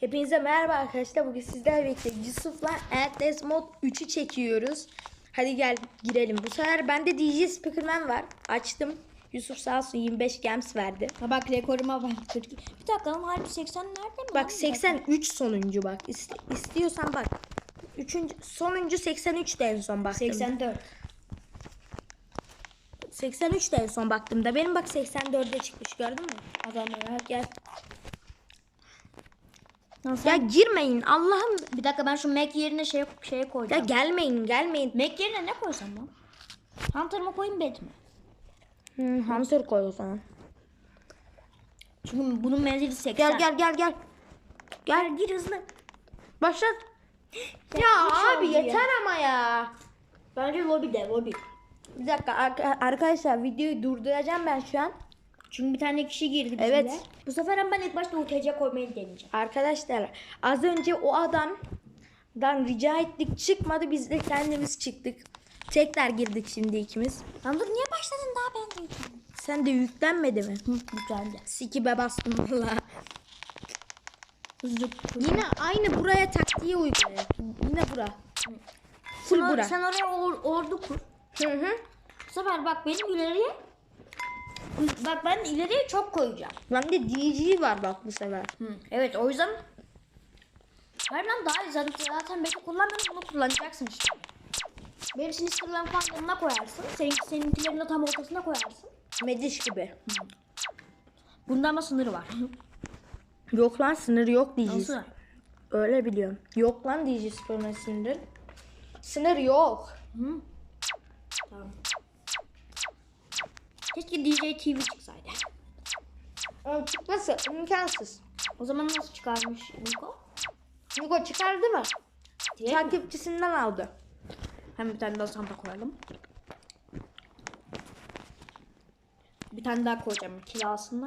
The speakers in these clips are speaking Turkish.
Hepinize merhaba arkadaşlar. Bugün sizlerle birlikte Yusuf'la Atlas Mod 3'ü çekiyoruz. Hadi gel girelim. Bu sefer bende DJ Speakerman var. Açtım. Yusuf sağ olsun 25 gems verdi. Ha bak rekoruma bak 42. Bir dakika lan harbi 80 nereden mi? Bak 83 sonuncu bak. İst- istiyorsan bak. Üçüncü, sonuncu 83 de en son baktım. 84. 83 de en son baktığımda. Benim bak 84'e çıkmış gördün mü? Adamlar gel. Lan Ya girmeyin Allah'ım. Bir dakika ben şu Mac yerine şey şeye Ya koyacağım. gelmeyin gelmeyin. Mac yerine ne koysam lan? Hunter mı koyayım Bat mi? Hmm, hamster koy o zaman. Çünkü bunun menzili 80. Gel gel gel gel. Gel gir hızlı. Başlat. Ya üç abi oldu ya. yeter ama ya. Bence lobide lobi. Bir dakika arka- arkadaşlar videoyu durduracağım ben şu an. Çünkü bir tane kişi girdi bizimle. Evet. Bu sefer ama ben ilk başta UTC koymayı deneyeceğim. Arkadaşlar az önce o adamdan rica ettik çıkmadı biz de kendimiz çıktık. Tekrar girdik şimdi ikimiz. Lan dur niye başladın daha ben de Sen de yüklenmedi mi? Hı, güzeldi. Sikibe bastım valla. Yine aynı buraya taktiği uyguluyor. Yine bura. Full Sen, bura. sen oraya or- ordu kur. Hı hı. Bu sefer bak benim ileriye Bak ben ileriye çok koyacağım. Bende DJ var bak bu sefer. Evet o yüzden lan daha iyi zaten, zaten beni kullanmıyorum bunu kullanacaksın işte. Benim sinisterlerim falan yanına koyarsın. Senin, seninkilerin de tam ortasına koyarsın. Mediş gibi. Bunda ama sınırı var. Yok lan sınır yok DJ. Nasıl? Öyle biliyorum. Yok lan DJ Spor'un sınır. Sınır yok. Hı. Tamam. Keşke DJ TV çıksaydı. Oğlum çıkması imkansız. O zaman nasıl çıkarmış Niko? Niko çıkardı mı? Direkt mi? Takipçisinden aldı. Hem bir tane daha santa koyalım. Bir tane daha koyacağım kirasında.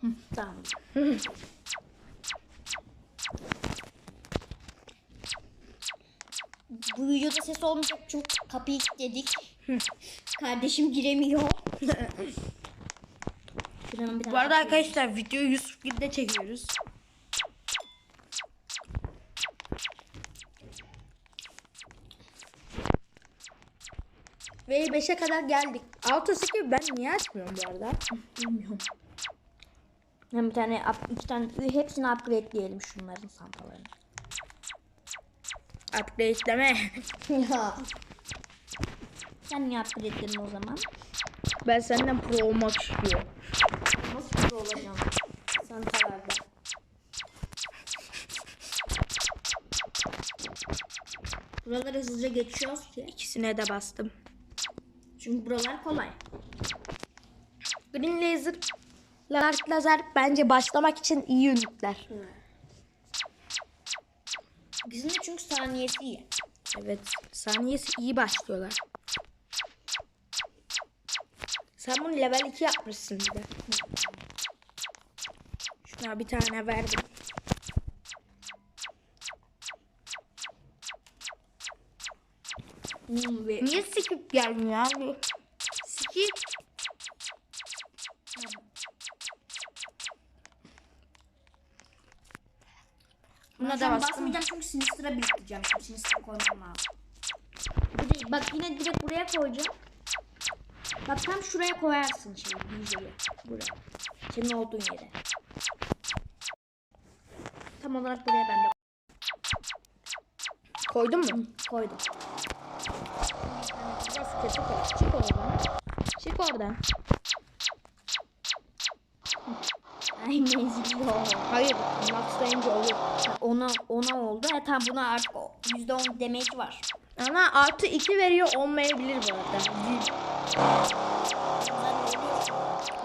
Hı, tamam. Bu videoda ses olmayacak çünkü kapıyı kilitledik. Kardeşim giremiyor. Bir Bu arada arkadaşlar videoyu Yusuf Gil'de çekiyoruz. Ve 5'e kadar geldik. 6 8 ben niye açmıyorum bu arada? Bilmiyorum. Hem bir tane, iki tane, hepsini upgrade'leyelim şunların santalarını. Upgrade'leme. Ya. Sen niye upgrade'ledin o zaman? ben senden pro olmak istiyorum. Nasıl pro olacağım? Santalarda. Buraları hızlıca geçiyoruz ki. İkisine de bastım. Çünkü buralar kolay. Green Laser, Dark Laser bence başlamak için iyi ünitler. İkisinin çünkü saniyesi iyi. Evet, saniyesi iyi başlıyorlar. Sen bunu level 2 yapmışsın bir de. Şuna bir tane verdim. Hmm, Niye skip gelmiyor abi? Skip. Buna da da Sinister'a biriktireceğim. Şimdi Sinister'a koymam lazım. Bak yine direkt buraya koyacağım. Bak tam şuraya koyarsın şimdi DJ'yi. Buraya. Senin olduğun yere. Tam olarak buraya ben de Koydun mu? koydum. Biraz kötü koy. Çık oradan. Çık oradan. Menzilli oldu. Hayır, maxlayınca olur. Ona, ona oldu. E tamam buna artık o %10 damage var. Ana artı 2 veriyor olmayabilir bu arada.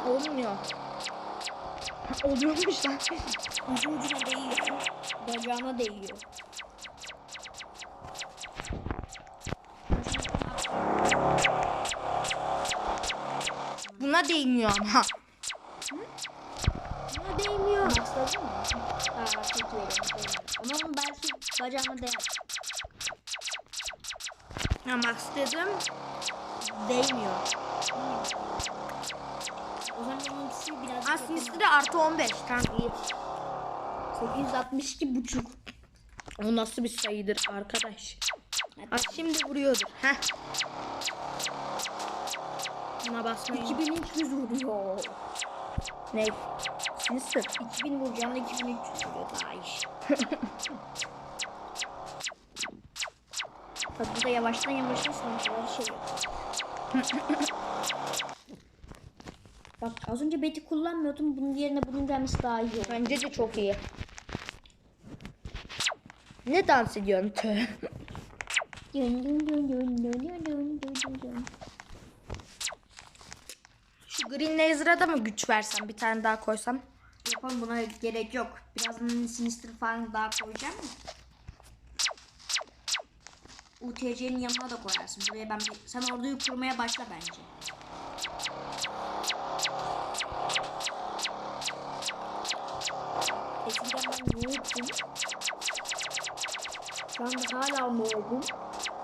Olmuyor. Oluyormuş lan. Ucu ucuna değiyor. Bacağına değiyor. Buna değmiyor ama olmuyor. Anladın mı? Aa çok iyi. Ama belki bacağımı da Ama istedim. Değmiyor. O zaman benimkisi biraz... Aslında üstü de artı 15 kanka. 862 buçuk. O nasıl bir sayıdır arkadaş? Hadi. Şimdi vuruyordur. Heh. Buna basmayın. 2300 vuruyor. Ne? Sinister. 2000 vuracağına 2300 vuruyor daha iyi. Bak bu da yavaştan yavaştan sanatçıları şey. Bak az önce beti kullanmıyordum. Bunun yerine bunun gelmesi daha iyi. Bence de çok iyi. Ne dans ediyorsun? Dün dün dün dün dün dün dün dün dün. Şu Green Laser'a da mı güç versem? Bir tane daha koysam. Yapalım buna gerek yok. Birazdan Sinister falan daha koyacağım mı? UTC'nin yanına da koyarsın. Buraya ben bir... Sen orduyu kurmaya başla bence. Eskiden ben noob'um. Şu anda hala noob'um.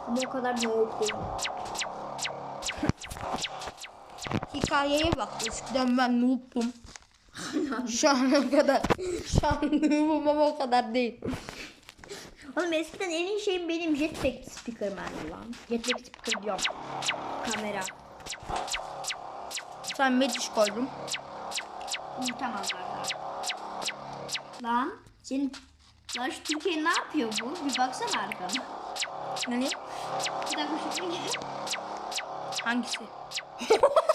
Ama o kadar noob değilim. Hikayeye bak. Eskiden ben noob'um. Şu ana kadar. Şu an noob'um ama o kadar değil. Oğlum eskiden en iyi şeyim benim jetpack speaker'mendi lan. Jetpack speaker diyorum. Kamera. Sen Mediş koydum. Unutamazlar daha. Lan senin Lan şu Türkiye ne yapıyor bu? Bir baksana arkana. Ne? Bir dakika şu Türkiye. Hangisi?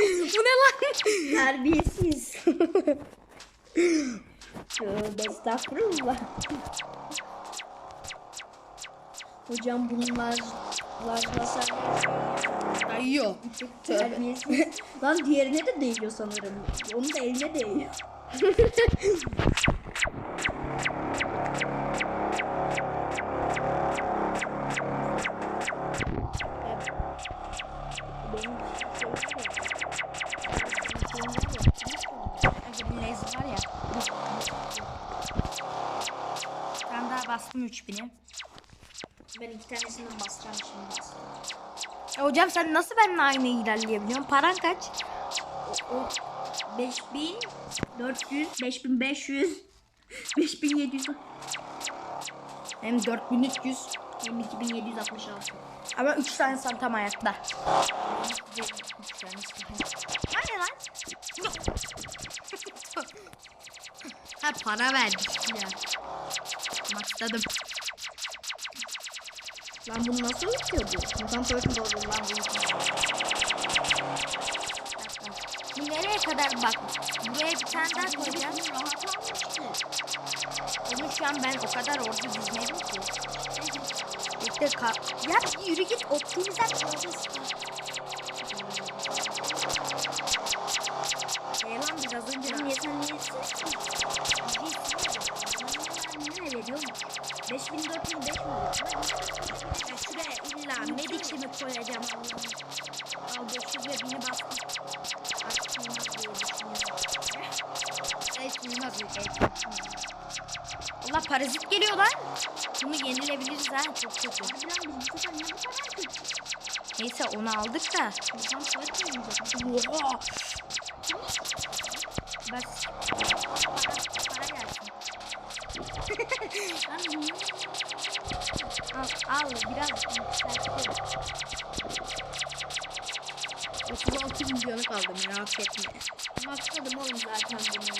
Bu ne lan? Terbiyesiz. Tövbe estağfurullah. Hocam bunlar Lan hasar Dayıyor. terbiyesiz. Lan diğerine de değiyor sanırım. Onun da eline değiyor. Benim Bastım 3000'i. Ben iki tanesini basacağım şimdi. E hocam sen nasıl benimle aynı ilerleyebiliyorsun? Paran kaç? O 5400, 5500, 5700 Hem 4300 hem 2766. ama 3 tane santam ayakta. Hani lan? ha para verdik ya. Maksadım. Lan bunu nasıl bitiyor bu? Mutant Turtle olur lan bu. Bu nereye kadar bak. Buraya bir tane daha koyacağım. Onu şu an ben o kadar orada dizmedim ki. İşte ka ya yürü git optimize kalacağız. Şey lan biz az önce niye sen niye 5405 mi? Ya şuraya illa medikimi koyacağım Allah'ım. Al 500 ve 1000'i bastım. Artık sığmaz diye düşünüyorum. Evet sığmaz bir şey. Allah parazit geliyor lan. Bunu yenilebiliriz ha çok kötü. Neyse onu aldık da. Oha. Bak. Al, al biraz yükseltiyorum. 36 milyonu kaldı merak etme. Maksadım oğlum zaten bunu.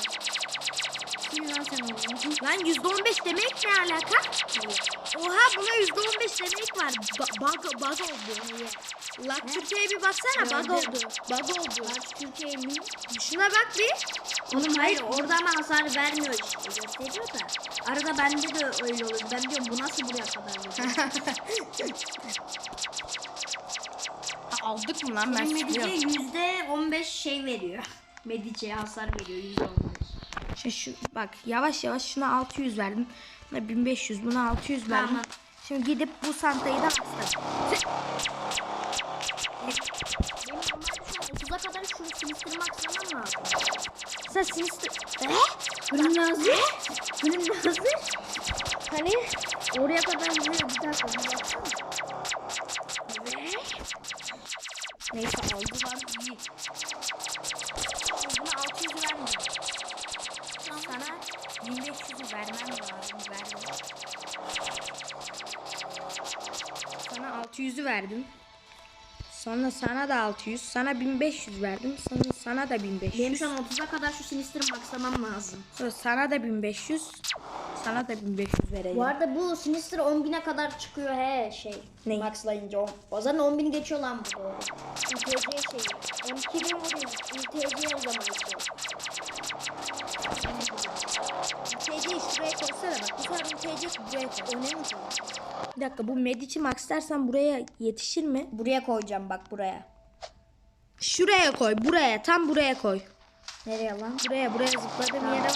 Kim lan sen onu? Lan %15 demek ne alaka? Oha buna %15 demek var. Ba- bug, bug oldu. Lak Türkiye'ye bir baksana bug oldu. Bug oldu. Bak Türkiye mi? Şuna bak bir. Oğlum hayır orada ama hasar vermiyor işte gösteriyor da. Arada bende de öyle oluyor. Ben diyorum bu nasıl buraya kadar? Ha, Aldık mı lan ben Medice yüzde 15 şey veriyor. Medice'ye hasar veriyor yüzde 15. Şu, şu, bak yavaş yavaş şuna 600 verdim. Buna 1500 buna 600 verdim. Tamam. Şimdi gidip bu santayı da bastım. Benim normalde şu an 30'a kadar şunu sinistiri maksamam lazım. Sen sinister... Eee? Benim lazım. Benim lazım. Hani? Oraya kadar vuruyor bir dakika bir baksana. Neyse aldılar Tamam iyi. 600'ü verdim. Sonra sana da 600. Sana 1500 verdim. Sonra sana da 1500. Benim şu an 30'a kadar şu Sinister'ı maxlamam lazım. Sonra sana da 1500. Sana da 1500 vereceğim. Bu arada bu Sinister 10.000'e kadar çıkıyor he şey. Ne? Maxlayınca. on- O zaman 10.000 geçiyor lan bu doğru. UTC şeyi. 12.000 vuruyor. UTC o zaman şey. Şuraya koysana bak. Bu sefer TC buraya koy. O ne mi Bir dakika bu Medic'i max dersen buraya yetişir mi? Buraya koyacağım bak buraya. Şuraya koy. Buraya. Tam buraya koy. Nereye lan? Buraya buraya zıpladığım yere var ya.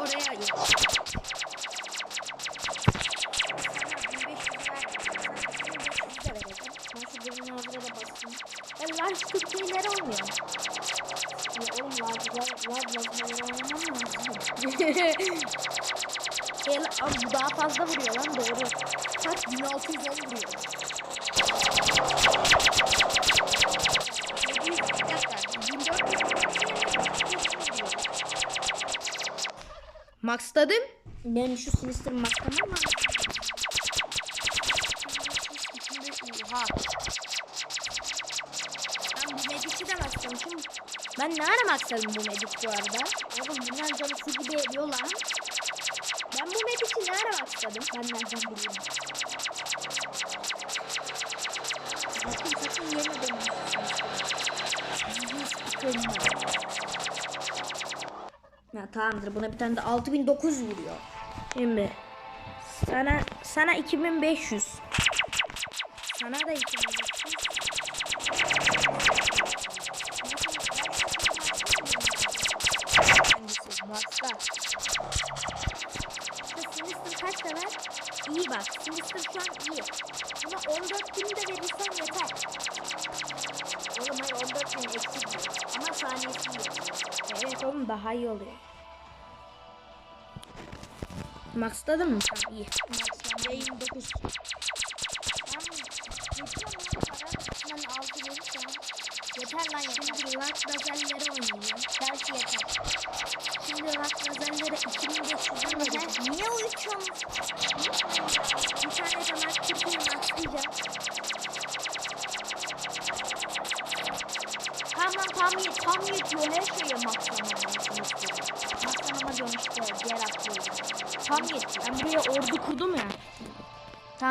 Oraya oraya yetişir. Large Türkiye'leri olmuyor. Ya oğlum var var var lazım. E, la- abi bu daha fazla vuruyor lan doğru. Kaç? 1610 vuruyor. 700 bir dakika. 1400 Maxladım. Benim şu Sinister maxlamam lazım. Oha. Ben bu Medic'i de maxlamışım. Ben ne ara maxladım bu Medic bu arada? Oğlum bunlar canı su gibi ediyor lan. Ben bu Medic'i ne ara maxladım? Ben nereden bileyim. Ya tamamdır buna bir tane de 6900 vuruyor. Şimdi sana sana 2500. Sana da 2500. Oğlum hayır 14 bin eksik diyor. Ama saniyesi yok. Evet oğlum daha iyi oluyor. Max'ladın mı? Tamam iyi. Maxlama. 29. Ben 6 verirsem. Yeter lan yeter. Şimdi Lak Lazelleri oynayayım. Belki yeter. Şimdi Lak Lazelleri 2500'den vereceğim. Niye uyutuyorsun?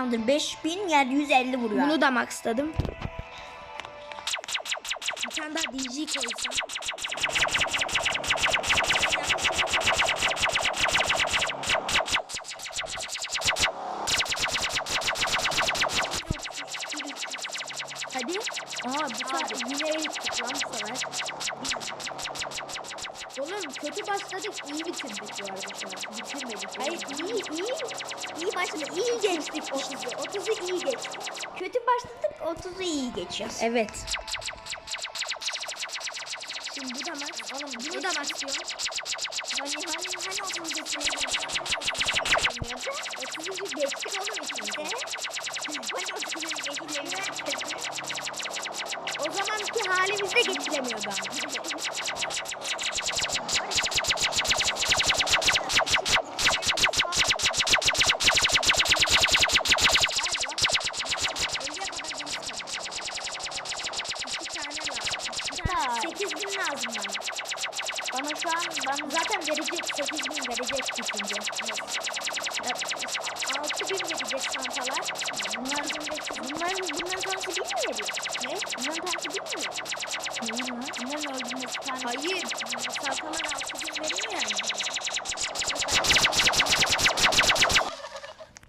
Tamamdır 5000 yer 150 vuruyor. Bunu da maxladım. Bir tane daha DJ koysam. Hadi. Aa bu sefer yine erittik lan bu sefer. Oğlum kötü başladık iyi bitirdik bu arada şu an. Bitirmedik. Hayır iyi iyi. İyi başladı. İyi geçtik 30'u. 30'u iyi geçtik. Kötü başladık 30'u iyi geçiyoruz. Evet. Şimdi bu da max. Oğlum bunu da maxlıyorum. Hani hani hani 30'u geçmeyi 8 bin lazım bana. Bana şu an ben Zaten verecek 8 bin verecek ikinci. 6 bin verecek çantalar. bunlar bunların bunların tanesi bir mi veriyor? Ne? Bunların tanesi bir mi veriyor? Neyin lan? Bunların öldüğünüz tanesi. Hayır. Çantalar 6 bin veriyor yani.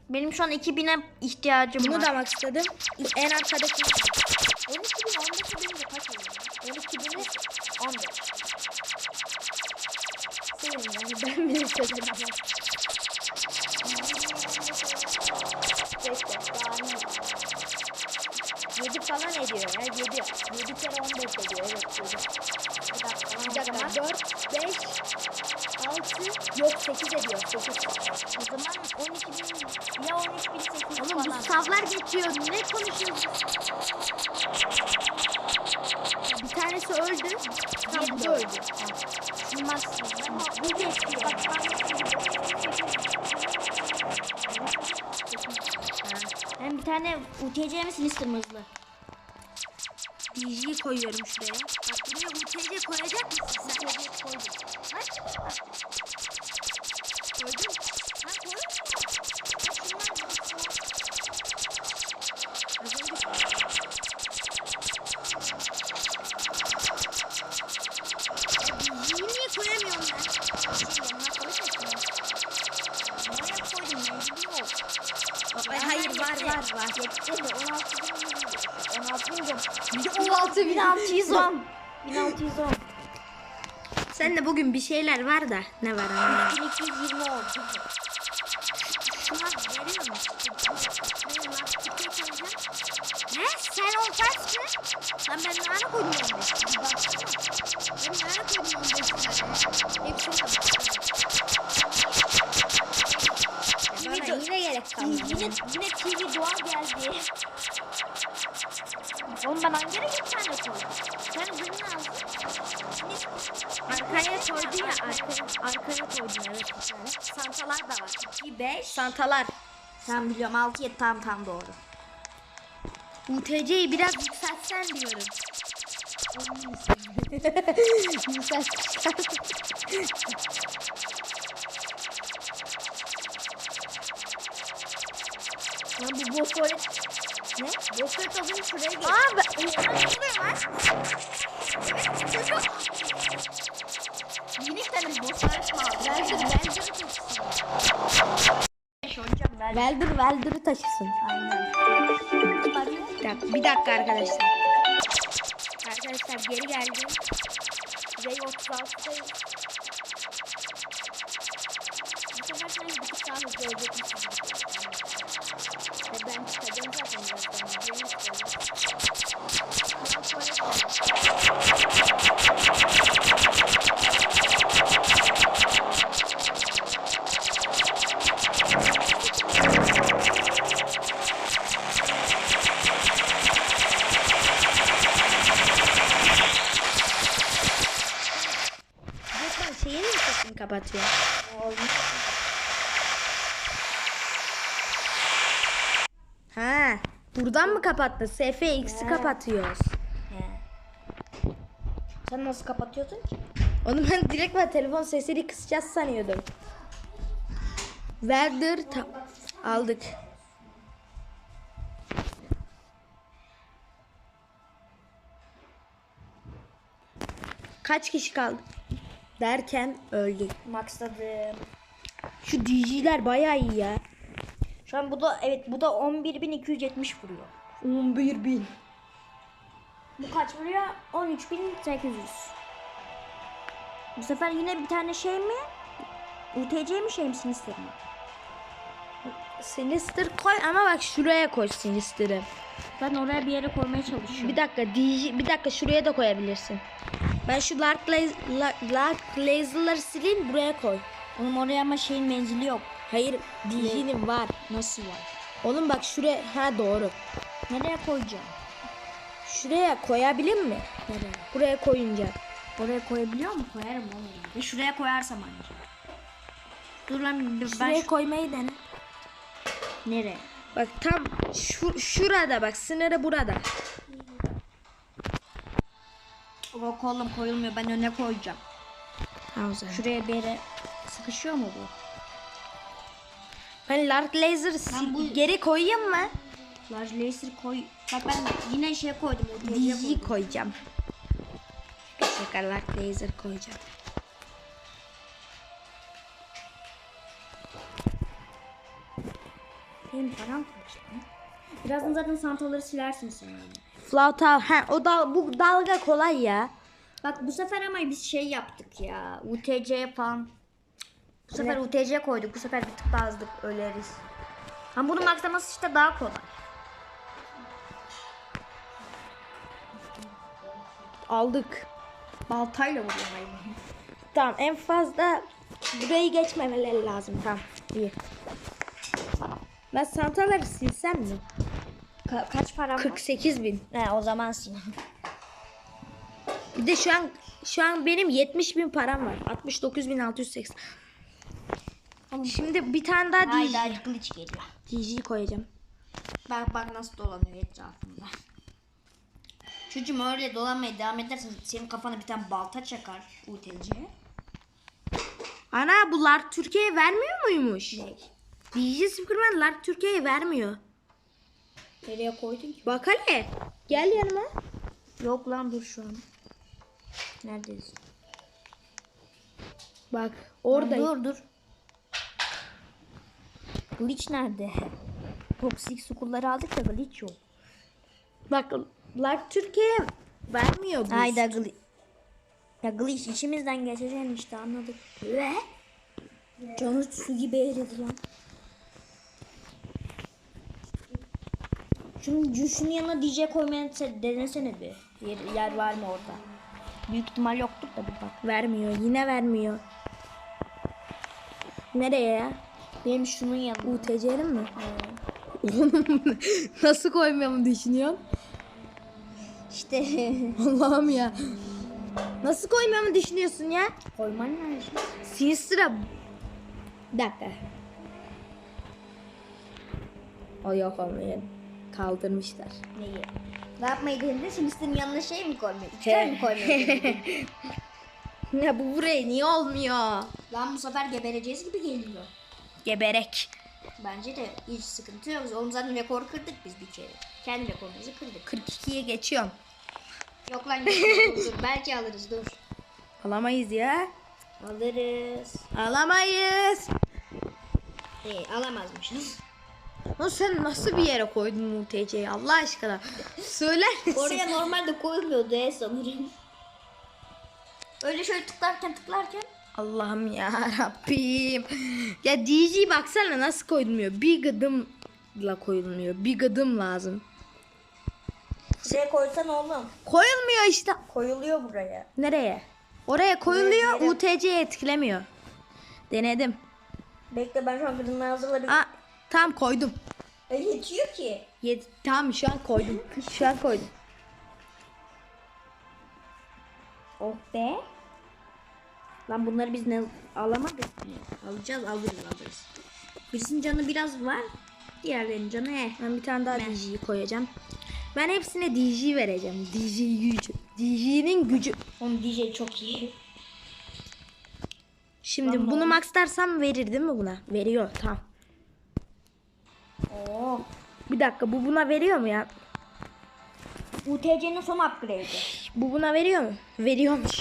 Benim şu an 2000'e ihtiyacım Bunu var. da maxladım. En arkadaki 7 falan ediyor ya 7. 7 kere 15 ediyor evet 7. Bir dakika. Bir dakika 4, 5, 6 yok 8 ediyor 8. O zaman 12 bin ya 13 bin 800 Oğlum falan. bu savlar geçiyor ne konuşuyorsun? öldü. Tamam bu da öldü. Şunmazsın. Ama bu geçiyor. Bak ben Ben bir tane UTC mi Sinister mı hızlı? DJ'yi koyuyorum şuraya. Bak buraya UTC koyacak mısın? UTC koydum. 1610. 1610. Sen de bugün bir şeyler var da ne var anlamadım. 1220 oldu. Şuna veriyor musun? Ne? Sen olmazsın. Lan ben nane koydum onu. Ben nane koydum onu. Hepsini Bana yine gerek kalmadı. Yine, yine TV doğal geldi. Ben hangi bir tane koydum? Sen ürünü aldın. Arkaya koydun ya arkaya, arkaya koydun evet. Santalar da var. 2, 5. Santalar. Sen biliyorum 6 7 tam tam doğru. UTC'yi biraz yükseltsen diyorum. Lan bu bokolet ne? Şuraya. Aa ben... Ne lan? Yeni tane bokolet kaldı. Veldir, Veldir'i taşısın. Veldir, taşısın. Aynen. Bir dakika, bir dakika arkadaşlar. Arkadaşlar geri geldim. J36'dayım. Bu sefer sen bir tık daha kapatıyor? Ha, buradan mı kapattı? SFX'i kapatıyoruz. He. Sen nasıl kapatıyorsun ki? Onu ben direkt ben telefon sesini kısacağız sanıyordum. Veldir ta- aldık. Kaç kişi kaldı? Derken öldük. Maxladım. Şu DJ'ler bayağı iyi ya. Şu an bu da evet bu da 11.270 vuruyor. 11 bin. Bu kaç vuruyor? 13.800. Bu sefer yine bir tane şey mi? UTC mi şey mi Sinister mi? Sinister koy ama bak şuraya koy Sinister'ı. Ben oraya bir yere koymaya çalışıyorum. Bir dakika DJ, bir dakika şuraya da koyabilirsin. Ben şu Dark, Laser, Dark Laser'ları sileyim buraya koy. Onun oraya ama şeyin menzili yok. Hayır DJ'nin var. Nasıl var? Oğlum bak şuraya ha doğru. Nereye koyacağım? Şuraya koyabilir mi? Nereye? Buraya koyunca. Oraya koyabiliyor mu? Koyarım oğlum. Ve şuraya koyarsam ancak. Dur lan dur ben Şuraya şu- koymayı dene. Nereye? Bak tam şu şurada bak sınırı burada. Yok oğlum koyulmuyor. Ben öne koyacağım. Ha o zaman. Şuraya bir yere sıkışıyor mu bu? Ben Dark Laser sil- bu- geri koyayım mı? Large laser koy. Bak ben yine şey koydum. DJ koydum. koyacağım. Bir dakika Dark Laser koyacağım. Benim param kaçtı. Birazdan zaten santaları silersin sen öyle. Flauta ha o da bu dalga kolay ya. Bak bu sefer ama biz şey yaptık ya. UTC falan. Bu sefer UTC koyduk. Bu sefer bir tık daha hızlı öleriz. Ama bunun maxlaması işte daha kolay. Aldık. Baltayla vuruyor hayvan. Tamam en fazla burayı geçmemeleri lazım. Tamam iyi. Ben santaları silsem mi? Ka- kaç param var? 48 bin. He o zaman sil. Bir de şu an şu an benim 70 bin param var. 69.680. Şimdi bir tane daha DJ, Hayda kılıç geliyor. DJ koyacağım. Bak bak nasıl dolanıyor etrafında. Çocuğum öyle dolanmaya devam edersen senin kafana bir tane balta çakar UTC'ye. Ana bunlar Türkiye'ye vermiyor muymuş? Ne? DJ Superman'lar Türkiye'ye vermiyor. Nereye koydun ki? Bak hele. Gel yanıma. Yok lan dur şu an. Neredesin? Bak orada. Dur dur. Glitch nerede? Toksik sukulları aldık da glitch yok. Bak lar Türkiye'ye vermiyor bu. Hayda glitch. Ya glitch içimizden geçeceğim işte anladık. Ve? Canı su gibi eridi lan. Şunun, şunun yanına DJ koymaya se- denesene bir. Yer, yer var mı orada? Büyük ihtimal yoktur da bir bak. Vermiyor. Yine vermiyor. Nereye ya? Benim şunun yanına. UTC'nin mi? Oğlum nasıl koymamı düşünüyorsun? İşte Allah'ım ya. Nasıl koymamı düşünüyorsun ya? koyman lazım. Sinistra. Bir dakika. O yok olmuyor. Kaldırmışlar. Neyi? Ne yapmayı denedin? Şimdi senin yanına şey mi koymayı? İçer mi koymayı? Ya bu buraya niye olmuyor? Lan bu sefer gebereceğiz gibi geliyor. Geberek. Bence de hiç sıkıntı yok. Oğlum zaten rekor kırdık biz bir kere. Kendi rekorumuzu kırdık. 42'ye geçiyorum. Yok lan dur, dur. Belki alırız dur. Alamayız ya. Alırız. Alamayız. İyi alamazmışız. Lan sen nasıl bir yere koydun UTC'yi Allah aşkına? Söyler misin? Oraya normalde koyulmuyordu ya sanırım. Öyle şöyle tıklarken tıklarken Allah'ım ya Rabbim. Ya DJ baksana nasıl koyulmuyor. Bir gıdımla koyulmuyor. Bir gıdım lazım. Şuraya koysan oğlum. Koyulmuyor işte. Koyuluyor buraya. Nereye? Oraya koyuluyor. UTC'ye etkilemiyor. Denedim. Bekle ben şu an gırını hazırlarım. Aa, tam koydum. E, yetiyor ki. Yedi, tamam şu an koydum. Şu an koydum. Oh be. Lan bunları biz ne alamadık mı? Alacağız alırız alırız. Birisinin canı biraz var. Diğerlerinin canı eh. Ben bir tane daha DJ'yi koyacağım. Ben hepsine DJ vereceğim. DJ gücü. DJ'nin gücü. Onun DJ çok iyi. Şimdi Lan bunu maxlarsam verir değil mi buna? Veriyor tamam. Oo. Bir dakika bu buna veriyor mu ya? UTC'nin son upgrade'i. Bu buna veriyor mu? Veriyormuş.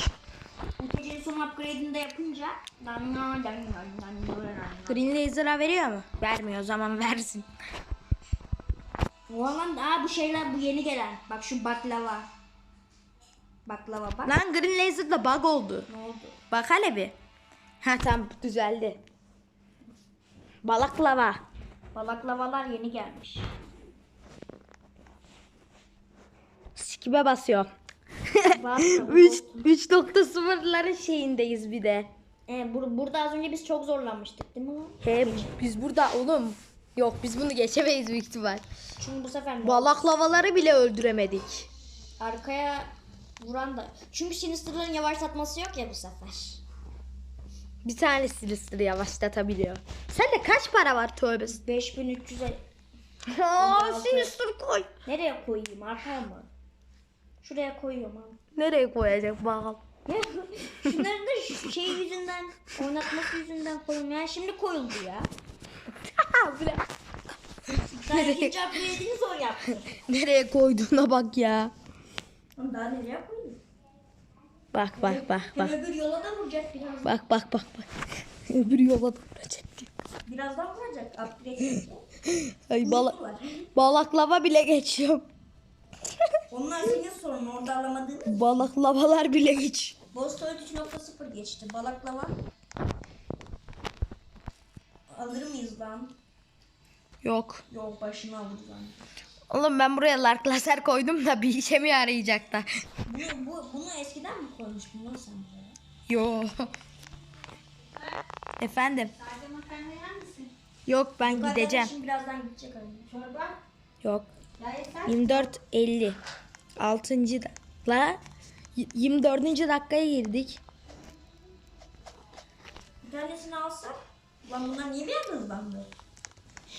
UTC'nin son upgrade'ini de yapınca. Green Laser'a veriyor mu? Vermiyor o zaman versin. Oha lan aa bu şeyler bu yeni gelen. Bak şu baklava. Baklava bak. Lan Green Laser'da bug oldu. Ne oldu? Bak hele bir. Ha tamam düzeldi. Balaklava. Balaklavalar yeni gelmiş. Sikibe basıyor. Bak, 3 3.0'ların şeyindeyiz bir de. e, bur- burada az önce biz çok zorlanmıştık değil mi lan? He biz burada oğlum. Yok biz bunu geçemeyiz büyük ihtimal. Çünkü bu sefer Balaklavaları bile öldüremedik. arkaya vuran da. Çünkü Sinister'ların yavaşlatması yok ya bu sefer. Bir tane Sinister'ı yavaşlatabiliyor. Sende kaç para var tövbe? 5300'e Aa Sinister koy. nereye koyayım arkaya mı? Şuraya koyuyorum abi. Nereye koyacak bakalım. Şunları da şu şey yüzünden oynatması yüzünden ya. Şimdi koyuldu ya. İkinci upgrade'ini zor yaptım. Nereye koyduğuna bak ya. Daha nereye koyayım? Bak bak bak bak. öbür yola da vuracak biraz. Bak bak bak bak. Öbür yola da vuracak. Birazdan vuracak. Upgrade. Ay bala balaklava bile geçiyorum. Onlar senin sorun orada alamadığın. Balaklavalar bile geç. Bostoid 3.0 geçti. Balaklava. Alır mıyız lan? Yok. Yok başını alırız lan. Oğlum ben buraya lark lazer koydum da bir işe mi yarayacak da? Bu, bu, bunu eskiden mi koymuştun lan sen buraya? Yo. Efendim. Sadece makarna yer misin? Yok ben gideceğim. Şimdi birazdan gidecek anne. Çorba. Yok. Ya yeter. 24 50. 6. da la Y- 24. dakikaya girdik. Bir tanesini alsak. Lan bunlar niye bir anda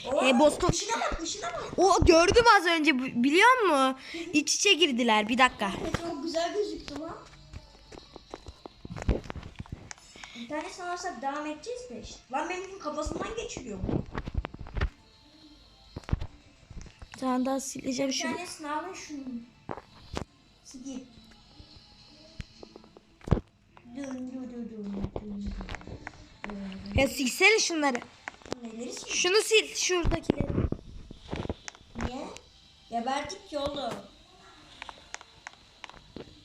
hızlandı? E, Boston. Işına bak ışına bak. O gördüm az önce biliyor musun? İç içe girdiler bir dakika. Çok güzel gözüktü lan. Bir tanesini alsak devam edeceğiz de işte. Lan benim kafasından geçiriyor bu. Bir tane daha sileceğim Bir şunu. şunu. Dün dün dün dün dün. Ya silsene şunları. Neleri sil? Şunu sil şuradakileri. Niye? Geberdik ki oğlum.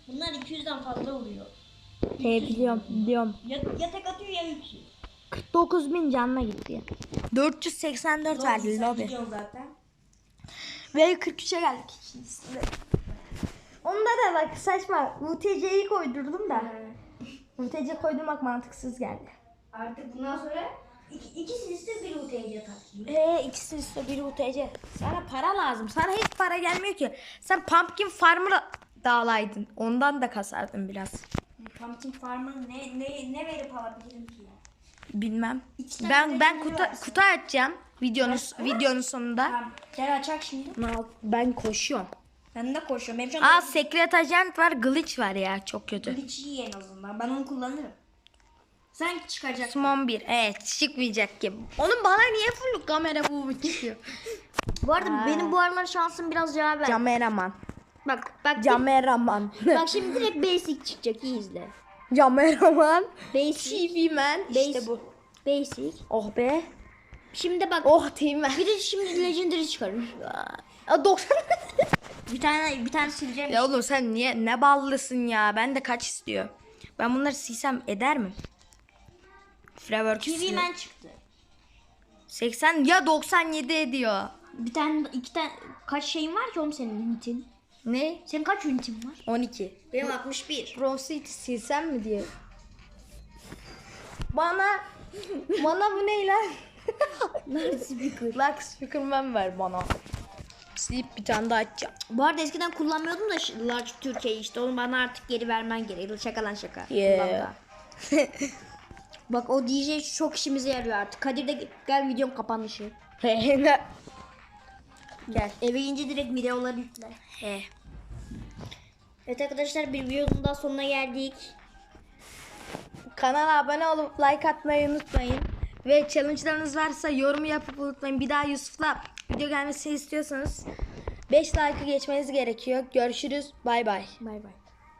Bunlar 200'den fazla oluyor. He biliyorum biliyorum. Ya, ya tek atıyor ya 200. 49 bin canına gitti ya. 484 verdi lobi. zaten. Ve 43'e geldik ikincisinde. Onda da bak saçma. UTC'yi koydurdum da. UTC koydurmak mantıksız geldi. Artık bundan sonra iki, ikisi ise bir UTC takayım. Eee ikisi üstü bir UTC. Sana para lazım. Sana hiç para gelmiyor ki. Sen Pumpkin Farmer'ı dağlaydın. Ondan da kasardın biraz. Pumpkin Farmer ne, ne, ne verip alabilirim ki? Bilmem. İki Ben ben kutu, kutu açacağım videonun videonun sonunda. Tamam. Gel açak şimdi. Ben koşuyorum. Ben de koşuyorum. Benim Aa Secret Agent var, Glitch var ya çok kötü. hiç iyi en azından. Ben onu kullanırım. Sen çıkacak. Smon 1. Evet çıkmayacak ki. Onun bana niye full kamera bu çıkıyor? Bu arada Aa. benim bu aralar şansım biraz yaver. Cameraman. Bak bak Cameraman. bak şimdi direkt basic çıkacak iyi izle. Cameraman. Basic. TV man. İşte Basic. bu. Basic. Oh be. Şimdi bak Oh TV man. bir de şimdi legendary çıkarır. Aa, 90. Bir tane bir tane sileceğim. ya oğlum sen niye ne ballısın ya? Ben de kaç istiyor? Ben bunları silsem eder mi? Framework TV Man çıktı. 80 ya 97 ediyor. Bir tane iki tane kaç şeyin var ki oğlum senin unitin? Ne? Senin kaç unitin var? 12. Benim 61. Pro City silsem mi diye. Bana bana bu ne lan? Nerede speaker? Lux Speakerman ver bana. Silip bir tane daha açacağım. Bu arada eskiden kullanmıyordum da Large Türkiye işte onu bana artık geri vermen gerekiyor. Şaka lan şaka. Yeah. Bak o DJ çok işimize yarıyor artık. Kadir de gel videom kapanışı. Gel. Eve ince direkt videoları yükle. He. Evet arkadaşlar bir videonun daha sonuna geldik. Kanala abone olup like atmayı unutmayın. Ve challenge'larınız varsa yorum yapıp unutmayın. Bir daha Yusuf'la video gelmesini istiyorsanız 5 like'ı geçmeniz gerekiyor. Görüşürüz. Bay bay. Bay bay.